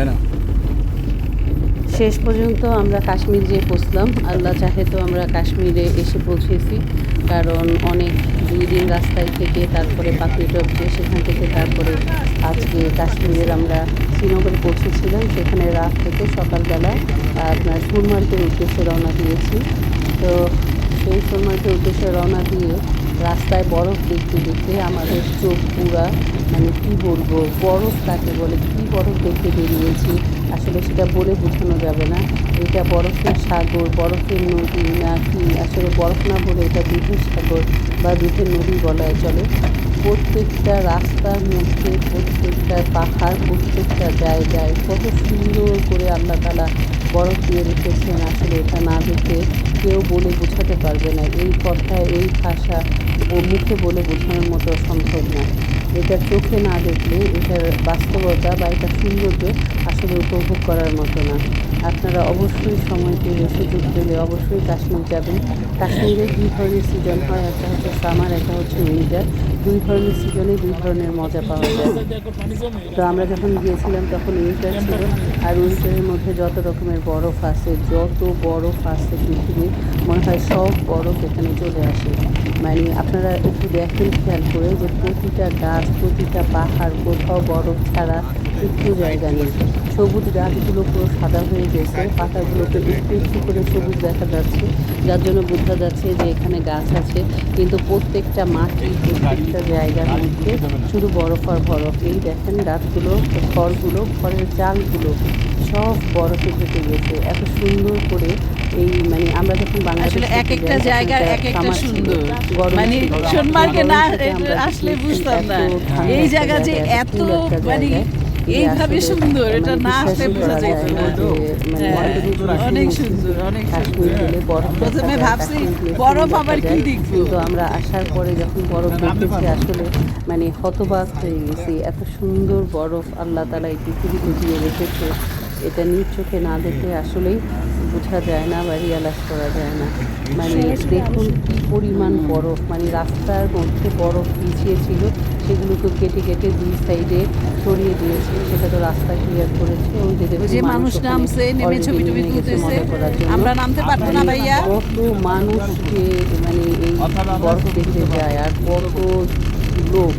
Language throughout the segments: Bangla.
তাই না? শেষ পর্যন্ত আমরা কাশ্মীর যেয়ে পৌঁছলাম। আল্লাহ চাহে তো আমরা কাশ্মীরে এসে পৌঁছেছি। কারণ অনেক দুই দিন রাস্তায় থেকে তারপরে পাখিটপ দিয়ে সেখান থেকে তারপরে আজকে কাশ্মীরের আমরা শ্রীনগরে পৌঁছেছিলাম। সেখানে রাত থেকে সকালবেলা আপনার সুরমার্গের উদ্দেশ্যে রওনা দিয়েছি। তো সেই সোনমার্গের উদ্দেশ্যে রওনা দিয়ে রাস্তায় বরফ দেখতে দেখতে আমাদের চোখ পুরা মানে কী বলব, বরফ কাকে বলে, কি বরফ দেখতে বেরিয়েছি, আসলে সেটা বলে বোঝানো যাবে না। এটা বরফের সাগর, বরফের নদী না কি, আসলে বরফ না বলে এটা দুধের সাগর বা দুধের নদী বলা চলে। প্রত্যেকটা রাস্তার মধ্যে প্রত্যেকটা পাহাড়, প্রত্যেকটা জায়গায় কত সুন্দর করে আল্লাহ তালা বরফ দিয়ে রেখেছেন আসলে এটা না দেখে কেউ বলে বোঝাতে পারবে না। এই কথা এই ভাষা ও মুখে বলে বোঝানোর মতো সম্ভব না। এটা চোখে না দেখলে এটার বাস্তবতা বা এটা সৌন্দর্য আসলে উপভোগ করার মতো না। আপনারা অবশ্যই সময় পেলে সুযোগ পেলে অবশ্যই কাশ্মীর যাবেন। কাশ্মীরে দুই ধরনের সিজন হয়? একটা হচ্ছে সামার একটা হচ্ছে উইন্টার দুই ধরনের সিজনে দুই ধরনের মজা পাওয়া যায়। তো আমরা যখন গিয়েছিলাম তখন উইন্টার ছিল। আর উইন্টারের মধ্যে যত রকমের বরফ আছে, যত বরফ আছে পৃথিবীর, মনে হয় সব বরফ এখানে চলে আসে। মানে আপনারা একটু দেখেন, খেয়াল করে যে প্রতিটা গাছ, প্রতিটা পাহাড় কোথাও বরফ ছাড়া একটু জায়গা নেই। সবুজ গাছগুলো পুরো সাদা হয়ে গেছে পাতাগুলোকে একটু একটু করে সবুজ দেখা যাচ্ছে যার জন্য বোঝা যাচ্ছে যে এখানে গাছ আছে কিন্তু প্রত্যেকটা মাটি প্রত্যেকটা জায়গার মধ্যে শুধু বরফ আর বরফ। এই দেখেন গাছগুলো খড়গুলো খড়ের চালগুলো সব বরফে ঢেকে গেছে। এত সুন্দর করে এই মানে আমরা যখন বাংলাদেশ এক একটা যাই, জায়গার এক একটা সুন্দর। মানে সোনমার্গে না আসলে বুঝতাম না। এই জায়গা যে জায়গা, এত মানে জায়গা, এইভাবে সুন্দর এটা মানে না আসলে বোঝা যেত না। মানে হ্যাঁ, অনেক সুন্দর অনেক সুন্দর। বরফ প্রথমে ভাবছি বরফ আবার দেখা কি দেখব? কিন্তু আমরা আসার পরে যখন বরফ দেখেছি আসলে মানে হতবাক হয়ে গেছি। এত সুন্দর বরফ আল্লাহ তালা এই পৃথিবীতে দিয়ে রেখেছে। এটা নিজ চোখে না দেখলে আসলেই বোঝা যায় না বা রিয়ালাইজ করা যায় না। মানে দেখুন কি পরিমাণ বরফ মানে রাস্তার মধ্যে বরফ বিছিয়ে ছিল সেগুলোকে কেটে কেটে দুই সাইডে ছড়িয়ে দিয়েছে। সেটা তো রাস্তা ক্লিয়ার করেছে। ওই যে দেখুন ওই যে মানুষ নামছে নেমে ছবি টবি তুলতেছে। আমরা নামতে পারব না ভাইয়া। কত মানুষকে মানে এই বরফ দেখতে যায় আর কত লোক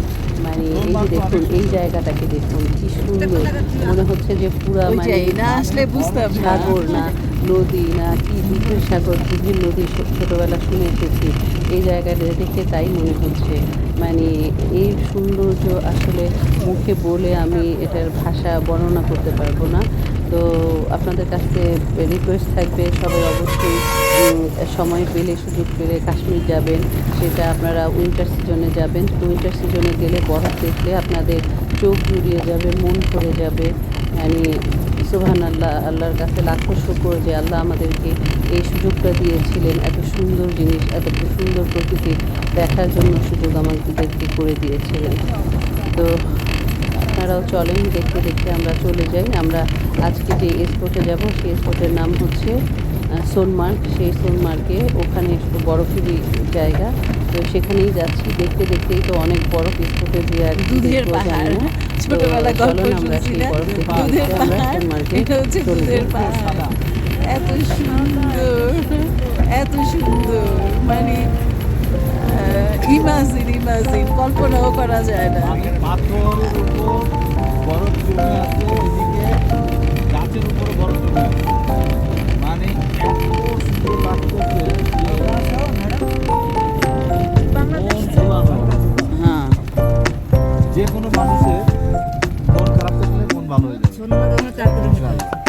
মানে এই যে দেখুন এই জায়গাটাকে দেখুন কি সুন্দর। মনে হচ্ছে যে পুরা মানে না আসলে বুঝতে সাগর না নদী না কি দুধের সাগর দুধের নদী ছোটোবেলা ছোটবেলা শুনে এসেছি। এই জায়গাটা দেখে তাই মনে হচ্ছে। মানে এই সৌন্দর্য আসলে মুখে বলে আমি এটার ভাষা বর্ণনা করতে পারব না। তো আপনাদের কাছে রিকোয়েস্ট থাকবে সবাই অবশ্যই সময় পেলে সুযোগ পেলে কাশ্মীর যাবেন। সেটা আপনারা উইন্টার সিজনে যাবেন। উইন্টার সিজনে গেলে বরফ দেখলে আপনাদের চোখ জুড়িয়ে যাবে, মন ভরে যাবে। মানে সুবহান আল্লাহ আল্লাহর কাছে লাখো শুকর যে আল্লাহ আমাদেরকে এই সুযোগটা দিয়েছিলেন, এত সুন্দর জিনিস, এত সুন্দর প্রকৃতি দেখার জন্য সুযোগ আমাদেরকে করে দিয়েছিলেন। তো আপনারাও চলেন দেখতে দেখতে আমরা চলে যাই। আমরা আজকে যে স্পটে যাব সেই স্পটের নাম হচ্ছে সোনমার্গ। সেই সোনমার্গে ওখানে একটু বরফেরই জায়গা। তো সেখানেই যাচ্ছি। দেখতে দেখতেই তো অনেক বরফ স্পটে যে আর দুধের পাহাড়। ছোটবেলা গল্প দুধের পাহাড় এটা হচ্ছে দুধের পাহাড়। এত সুন্দর। এত সুন্দর। মানে ইমাজিন ইমাজিন। কল্পনাও করা যায় না। পাথরের বরফ জমে আছে এদিকে গাছের উপর বরফ জমে মানে হ্যাঁ। যে কোনো মানুষের মন খারাপ মন ভালো হয়ে যায়।